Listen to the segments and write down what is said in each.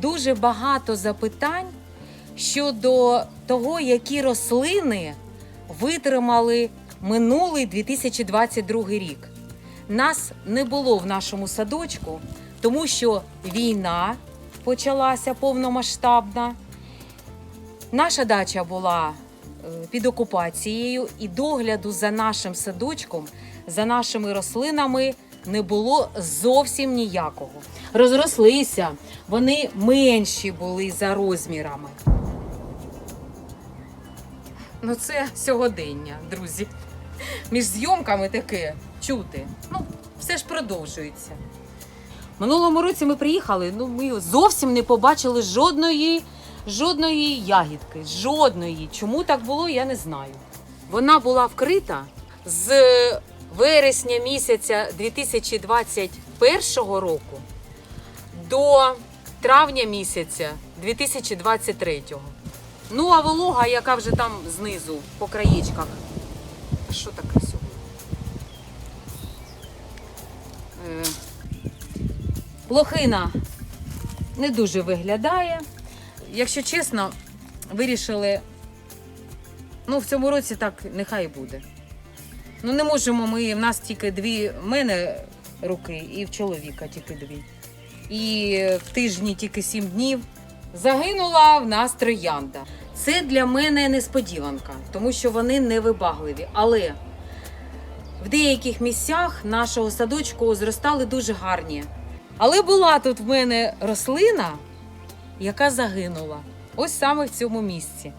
дуже багато запитань щодо того, які рослини витримали минулий 2022 рік. Нас не було в нашому садочку, тому що війна почалася повномасштабна. Наша дача була е, під окупацією, і догляду за нашим садочком, за нашими рослинами не було зовсім ніякого. Розрослися, вони менші були за розмірами. Ну, це сьогодення, друзі. Між зйомками таке чути. Ну, все ж продовжується. Минулому році ми приїхали, ну ми зовсім не побачили жодної, жодної ягідки. Жодної. Чому так було, я не знаю. Вона була вкрита з вересня місяця 2021 року до травня місяця 2023. Ну, а волога, яка вже там знизу, по краєчках. Що таке сьогодні? Е, Лохина не дуже виглядає. Якщо чесно, вирішили, ну, в цьому році так нехай буде. Ну, не можемо ми, в нас тільки дві, в мене руки і в чоловіка тільки дві. І в тижні тільки сім днів. Загинула в нас троянда. Це для мене несподіванка, тому що вони невибагливі. Але в деяких місцях нашого садочку зростали дуже гарні. Але була тут в мене рослина, яка загинула. Ось саме в цьому місці.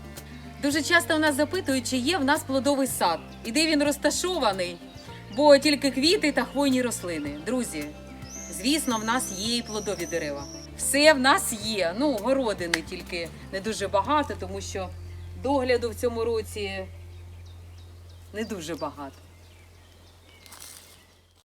Дуже часто в нас запитують, чи є в нас плодовий сад і де він розташований, бо тільки квіти та хвойні рослини. Друзі, звісно, в нас є і плодові дерева. Все в нас є. Ну, городини тільки не дуже багато, тому що догляду в цьому році не дуже багато.